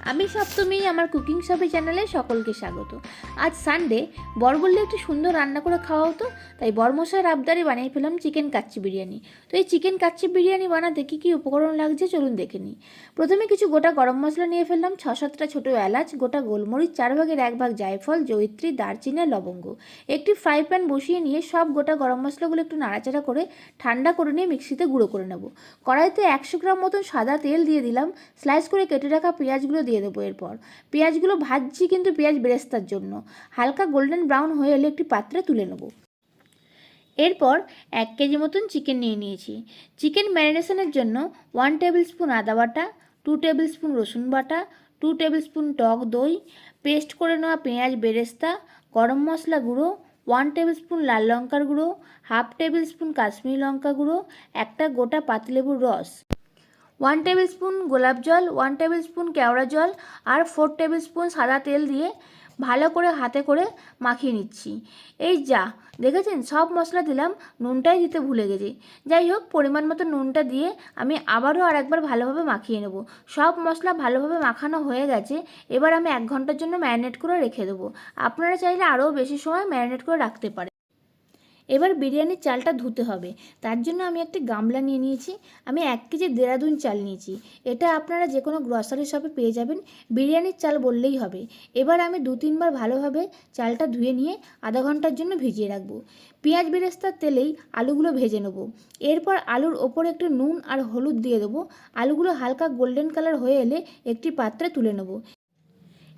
আমি সপ্তমী আমার কুকিং শপে চ্যানেলে সকলকে স্বাগত। আজ সানডে বর বললে একটু সুন্দর রান্না করে খাওয়া হতো তাই বরমশার আবদারে বানিয়ে ফেলাম চিকেন কাচ্চি বিরিয়ানি। তো এই চিকেন কাচ্চি বিরিয়ানি বানাতে কী কী উপকরণ লাগছে চলুন দেখে নিই। প্রথমে কিছু গোটা গরম মশলা নিয়ে ফেললাম ছ সাতটা ছোটো এলাচ, গোটা গোলমরিচ, চার ভাগের এক ভাগ জায়ফল, জয়িত্রী, দারচিনি, লবঙ্গ। একটি ফ্রাই প্যান বসিয়ে নিয়ে সব গোটা গরম মশলাগুলো একটু নাড়াচাড়া করে ঠান্ডা করে নিয়ে মিক্সিতে গুঁড়ো করে নেব। কড়াইতে একশো গ্রাম মতন সাদা তেল দিয়ে দিলাম, স্লাইস করে কেটে রাখা পেঁয়াজগুলো দিয়ে দেবো এরপর। পেঁয়াজগুলো ভাজছি কিন্তু পেঁয়াজ বেরেস্তার জন্য। হালকা গোল্ডেন ব্রাউন হয়ে এলে একটি পাত্রে তুলে নেব। এরপর এক কেজি মতন চিকেন নিয়ে নিয়েছি। চিকেন ম্যারিনেশনের জন্য ওয়ান টেবিল স্পুন আদা বাটা টু টেবিল স্পুন রসুন বাটা টু টেবিল স্পুন টক দই পেস্ট করে নেওয়া পেঁয়াজ বেরেস্তা, গরম মশলা গুঁড়ো ওয়ান টেবিল স্পুন লাল লঙ্কার গুঁড়ো হাফ টেবিল স্পুন কাশ্মীরি লঙ্কা গুঁড়ো, একটা গোটা পাতিলেবুর রস। ওয়ান টেবিল স্পুন গোলাপ জল ওয়ান টেবিল স্পুন কেওড়া জল আর ফোর টেবিল স্পুন সাদা তেল দিয়ে ভালো করে হাতে করে মাখিয়ে নিচ্ছি। এই যা, দেখেছেন? সব মশলা দিলাম, নুনটাই দিতে ভুলে গেছি। যাই হোক, পরিমাণ মতো নুনটা দিয়ে আমি আবারও আর একবার ভালোভাবে মাখিয়ে নেব। সব মশলা ভালোভাবে মাখানো হয়ে গেছে। এবার আমি এক ঘণ্টার জন্য ম্যারিনেট করে রেখে দেবো। আপনারা চাইলে আরও বেশি সময় ম্যারিনেট করে রাখতে পারেন। এবার বিরিয়ানির চালটা ধুতে হবে। তার জন্য আমি একটি গামলা নিয়ে নিয়েছি। আমি এক কেজি দেরাদুন চাল নিয়েছি। এটা আপনারা যে কোনো গ্রসারি শপে পেয়ে যাবেন। বিরিয়ানির চাল বললেই হবে। এবার আমি দু তিনবার ভালোভাবে চালটা ধুয়ে নিয়ে আধা ঘণ্টার জন্য ভিজিয়ে রাখব। পেঁয়াজ বেরেস্তার তেলেই আলুগুলো ভেজে নেব। এরপর আলুর ওপরে একটু নুন আর হলুদ দিয়ে দেবো। আলুগুলো হালকা গোল্ডেন কালার হয়ে এলে একটি পাত্রে তুলে নেব।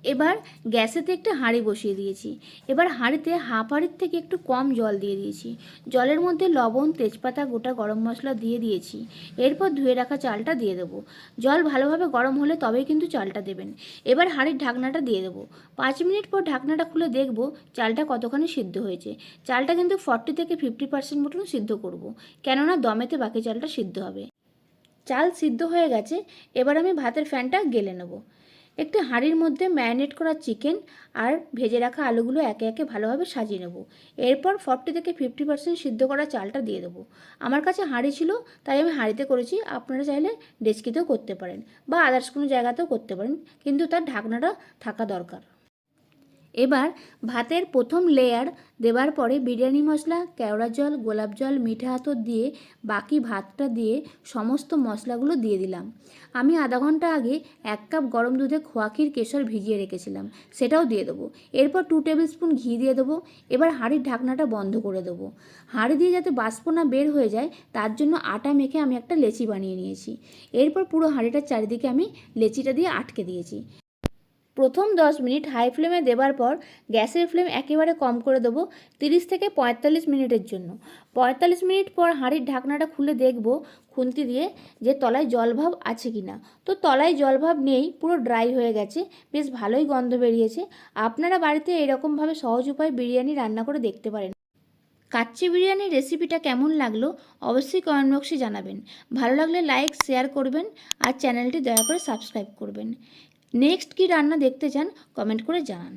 এবার গ্যাসেতে একটা হাঁড়ি বসিয়ে দিয়েছি। এবার হাঁড়িতে হাফ হাঁড়ির থেকে একটু কম জল দিয়ে দিয়েছি। জলের মধ্যে লবণ, তেজপাতা, গোটা গরম মশলা দিয়ে দিয়েছি। এরপর ধুয়ে রাখা চালটা দিয়ে দেবো। জল ভালোভাবে গরম হলে তবেই কিন্তু চালটা দেবেন। এবার হাঁড়ির ঢাকনাটা দিয়ে দেবো। পাঁচ মিনিট পর ঢাকনাটা খুলে দেখব চালটা কতখানি সিদ্ধ হয়েছে। চালটা কিন্তু ফর্টি থেকে ফিফটি পার্সেন্ট মতন সিদ্ধ করব। কেননা দমেতে বাকি চালটা সিদ্ধ হবে। চাল সিদ্ধ হয়ে গেছে। এবার আমি ভাতের ফ্যানটা গেলে নেব। একটি হাঁড়ির মধ্যে ম্যারিনেট করা চিকেন আর ভেজে রাখা আলুগুলো একে একে ভালোভাবে সাজিয়ে নেব। এরপর ফর্টি থেকে ফিফটি পার্সেন্ট সিদ্ধ করা চালটা দিয়ে দেবো। আমার কাছে হাঁড়ি ছিল, তাই আমি হাঁড়িতে করেছি। আপনারা চাইলে ডেস্কিতেও করতে পারেন বা আদার্স কোনো জায়গাতেও করতে পারেন, কিন্তু তার ঢাকনাটা থাকা দরকার। এবার ভাতের প্রথম লেয়ার দেবার পরে বিরিয়ানি মশলা, কেওড়া জল, গোলাপ জল, মিঠা আতর দিয়ে বাকি ভাতটা দিয়ে সমস্ত মশলাগুলো দিয়ে দিলাম। আমি আধা ঘণ্টা আগে এক কাপ গরম দুধে খোয়াকির কেশর ভিজিয়ে রেখেছিলাম, সেটাও দিয়ে দেবো। এরপর টু টেবিল স্পুন ঘি দিয়ে দেবো, এবার হাঁড়ির ঢাকনাটা বন্ধ করে দেবো। হাঁড়ি দিয়ে যাতে বাষ্প না বের হয়ে যায়, তার জন্য আটা মেখে আমি একটা লেচি বানিয়ে নিয়েছি। এরপর পুরো হাঁড়িটার চারিদিকে আমি লেচিটা দিয়ে আটকে দিয়েছি। প্রথম দশ মিনিট হাই ফ্লেমে দেবার পর গ্যাসের ফ্লেম একেবারে কম করে দেবো তিরিশ থেকে পঁয়তাল্লিশ মিনিটের জন্য। পঁয়তাল্লিশ মিনিট পর হাঁড়ির ঢাকনাটা খুলে দেখব খুন্তি দিয়ে যে তলায় জলভাব আছে কি না তো তলায় জলভাব নেই, পুরো ড্রাই হয়ে গেছে, বেশ ভালোই গন্ধ বেরিয়েছে। আপনারা বাড়িতে এরকমভাবে সহজ উপায়ে বিরিয়ানি রান্না করে দেখতে পারেন। কাচ্চি বিরিয়ানির রেসিপিটা কেমন লাগল অবশ্যই কমেন্ট বক্সে জানাবেন। ভালো লাগলে লাইক শেয়ার করবেন আর চ্যানেলটি দয়া করে সাবস্ক্রাইব করবেন। নেক্সট কি রান্না দেখতে চান কমেন্ট করে জানান।